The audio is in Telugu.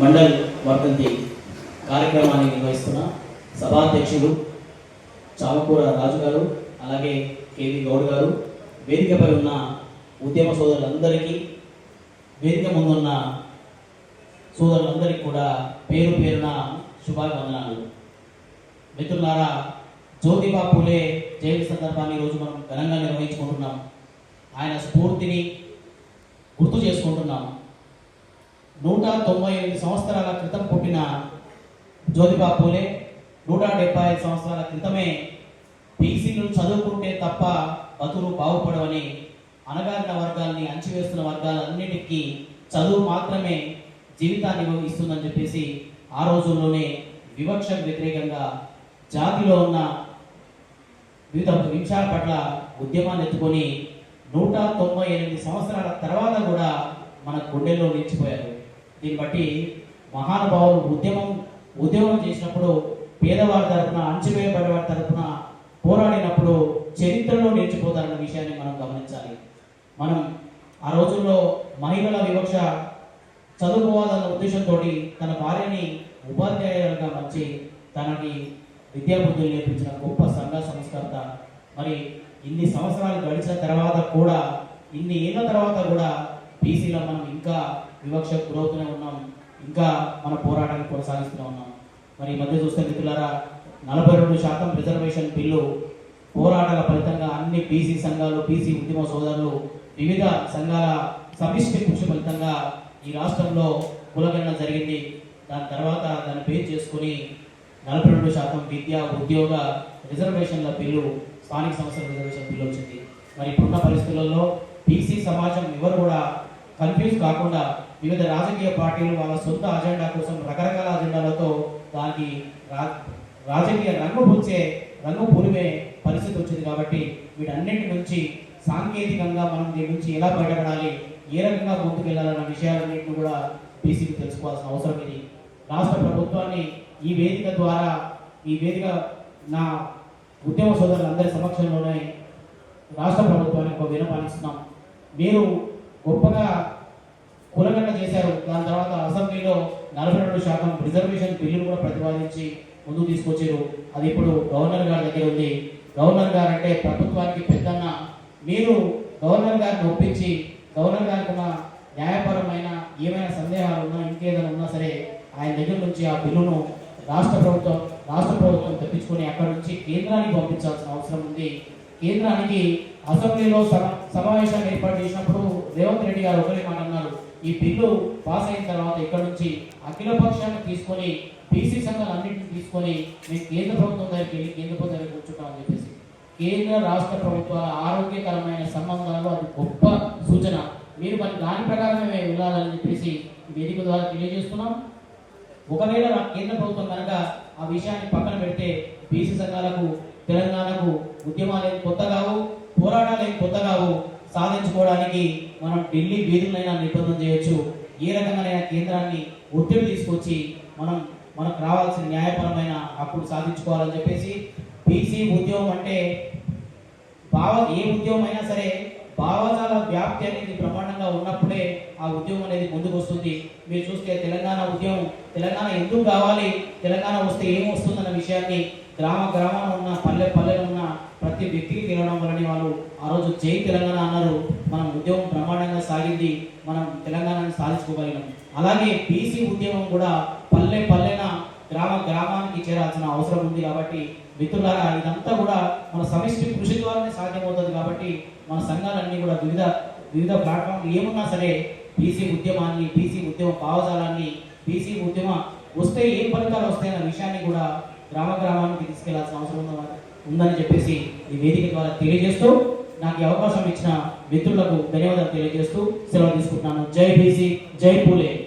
మండల్ వర్ధంతి కార్యక్రమాన్ని నిర్వహిస్తున్న సభాధ్యక్షులు చామకూర రాజు గారు అలాగే కేవి గౌడ్ గారు. వేదికపై ఉన్న ఉద్యమ సోదరులందరికీ వేదిక ముందున్న సోదరులందరికీ కూడా పేరు పేరున శుభాభివందనాలు. మిత్రులారా జ్యోతిబా పూలే జయంతి సందర్భాన్ని ఈరోజు మనం ఘనంగా నిర్వహించుకుంటున్నాం. ఆయన స్ఫూర్తిని గుర్తు చేసుకుంటున్నాం. నూట తొంభై ఎనిమిది సంవత్సరాల క్రితం పుట్టిన జ్యోతిబా పూలే నూట డెబ్బై ఐదు సంవత్సరాల క్రితమే బీసీలు చదువుకుంటే తప్ప బతులు బాగుపడవని అనగారిన వర్గాల్ని అంచివేస్తున్న వర్గాలన్నిటికీ చదువు మాత్రమే జీవితాన్ని ఇస్తుందని చెప్పేసి ఆ రోజుల్లోనే వివక్షకు వ్యతిరేకంగా జాతిలో ఉన్న వివిధ విషయాల పట్ల ఉద్యమాన్ని ఎత్తుకొని నూట తొంభై ఎనిమిది సంవత్సరాల తర్వాత కూడా మన గుండెల్లో నిలిచిపోయారు. దీన్ని బట్టి మహానుభావులు ఉద్యమం ఉద్యమం చేసినప్పుడు పేదవారి తరఫున అణచివేయబడే వారి తరఫున పోరాడినప్పుడు చరిత్రలో నిలిచిపోతారన్న విషయాన్ని మనం గమనించాలి. మనం ఆ రోజుల్లో మహిళల వివక్ష చదువుకోవాలన్న ఉద్దేశంతో తన భార్యని ఉపాధ్యాయులుగా మంచి తనకి విద్యాబుద్ధులు నేర్పించిన గొప్ప సంఘ సంస్కర్త. మరి ఇన్ని సంవత్సరాలు గడిచిన తర్వాత కూడా ఇన్ని ఏళ్ళ తర్వాత కూడా బీసీలో మనం ఇంకా వివక్ష గురవుతూనే ఉన్నాం ఇంకా మన పోరాటాన్ని కొనసాగిస్తూనే ఉన్నాం. మరి ఈ మధ్య చూస్తే మిత్రులారా నలభై రెండు శాతం రిజర్వేషన్ బిల్లు పోరాటాల ఫలితంగా అన్ని బీసీ సంఘాలు బీసీ ఉద్యమ సోదరులు వివిధ సంఘాల సమిష్టి కృషి ఫలితంగా ఈ రాష్ట్రంలో కులగణన జరిగింది. దాని తర్వాత దాన్ని బేస్ చేసుకుని నలభై రెండు శాతం విద్య ఉద్యోగ రిజర్వేషన్ల బిల్లు స్థానిక సంస్థల రిజర్వేషన్ బిల్లు వచ్చింది. మరి ఇప్పుడున్న పరిస్థితులలో బీసీ సమాజం ఎవరు కూడా కన్ఫ్యూజ్ కాకుండా వివిధ రాజకీయ పార్టీలు వాళ్ళ సొంత అజెండా కోసం రకరకాల అజెండాలతో దానికి రా రాజకీయ రంగు పూచే రంగు పూరిమే పరిస్థితి వచ్చింది కాబట్టి వీటన్నిటి నుంచి సాంకేతికంగా మనం దీని నుంచి ఎలా బయటపడాలి ఏ రకంగా ముందుకెళ్ళాలన్న విషయాలన్నింటిని కూడా బీసీకి తెలుసుకోవాల్సిన అవసరం ఇది. రాష్ట్ర ప్రభుత్వాన్ని ఈ వేదిక ద్వారా ఈ వేదిక నా ఉద్యమ సోదరులందరి సమక్షంలోనే రాష్ట్ర ప్రభుత్వానికి ఒక వినపాలిస్తున్నాం మీరు గొప్పగా కులగండ చేశారు. దాని తర్వాత అసెంబ్లీలో నలభై రెండు శాతం రిజర్వేషన్ బిల్లును కూడా ప్రతిపాదించి ముందుకు తీసుకొచ్చారు. అది ఇప్పుడు గవర్నర్ గారి దగ్గర ఉంది. గవర్నర్ గారు అంటే ప్రభుత్వానికి పెద్దన్న. మీరు గవర్నర్ గారిని ఒప్పించి గవర్నర్ గారికి ఉన్న న్యాయపరమైన ఏమైనా సందేహాలు ఉన్నా ఇంకేదైనా ఉన్నా సరే ఆయన దగ్గర నుంచి ఆ బిల్లును రాష్ట్ర ప్రభుత్వం రాష్ట్ర ప్రభుత్వం తెప్పించుకొని అక్కడ నుంచి కేంద్రానికి పంపించాల్సిన అవసరం ఉంది. కేంద్రానికి అసెంబ్లీలో సమ- సమావేశాన్ని ఏర్పాటు చేసినప్పుడు రేవంత్ రెడ్డి గారు ఒకరే మాట అన్నారు. ఈ బిల్లు పాస్ అయిన తర్వాత ఇక్కడ నుంచి అఖిల పక్షాన్ని తీసుకొని బీసీ సంఘాలన్నింటినీ తీసుకొని మేము కేంద్ర ప్రభుత్వం దగ్గరికి వెళ్ళి కేంద్ర ప్రభుత్వం దగ్గర కూర్చుంటామని చెప్పేసి కేంద్ర రాష్ట్ర ప్రభుత్వాల ఆరోగ్యకరమైన సంబంధాలు అది గొప్ప సూచన. మీరు మరి దాని ప్రకారమే మేము వెళ్ళాలని చెప్పేసి వేదిక ద్వారా తెలియజేస్తున్నాం. ఒకవేళ కేంద్ర ప్రభుత్వం కనుక ఆ విషయాన్ని పక్కన పెడితే బీసీ సంఘాలకు తెలంగాణకు ఉద్యమాలు ఏం కొత్త కావు పోరాటాలు ఏం కొత్త కావు సాధించుకోవడానికి మనం ఢిల్లీ వీధులైనా నిర్బంధం చేయొచ్చు. ఏ రకంగానైనా కేంద్రాన్ని ఒత్తిడి తీసుకొచ్చి మనం మనకు రావాల్సిన న్యాయపరమైన హక్కులు సాధించుకోవాలని చెప్పేసి బీసీ ఉద్యమం అంటే భావ ఏ ఉద్యమం అయినా సరే భావజాల వ్యాప్తి అనేది బ్రహ్మాండంగా ఉన్నప్పుడే ఆ ఉద్యమం అనేది ముందుకు వస్తుంది మీరు చూస్తే తెలంగాణ ఉద్యమం తెలంగాణ ఎందుకు కావాలి తెలంగాణ వస్తే ఏం వస్తుంది విషయాన్ని గ్రామ గ్రామాన ఉన్న పల్లె పల్లెలో ఉన్న ప్రతి వ్యక్తికి తెలియడం వలని వాళ్ళు ఆ రోజు జై తెలంగాణ అన్నారు. మనం ఉద్యమం బ్రహ్మాండంగా సాగింది మనం తెలంగాణని సాధించుకోగలిగాం. అలాగే బీసీ ఉద్యమం కూడా పల్లె పల్లెన గ్రామ గ్రామానికి చేరాల్సిన అవసరం ఉంది కాబట్టి మిత్రులారా ఇదంతా కూడా మన సమిష్టి కృషి ద్వారానే సాధ్యమవుతుంది కాబట్టి మన సంఘాలన్నీ కూడా వివిధ వివిధ ప్లాట్ఫామ్లు ఏమున్నా సరే బీసీ ఉద్యమాన్ని బీసీ ఉద్యమ భావజాలాన్ని బీసీ ఉద్యమ వస్తే ఏం ఫలితాలు వస్తాయన్న విషయాన్ని కూడా గ్రామ గ్రామానికి తీసుకెళ్ళాల్సిన అవసరం ఉంద- ఉందని చెప్పేసి ఈ వేదిక ద్వారా తెలియజేస్తూ నాకు ఈ అవకాశం ఇచ్చిన మిత్రులకు ధన్యవాదాలు తెలియజేస్తూ సెలవు తీసుకుంటున్నాను. జై బీసీ జై పూలే.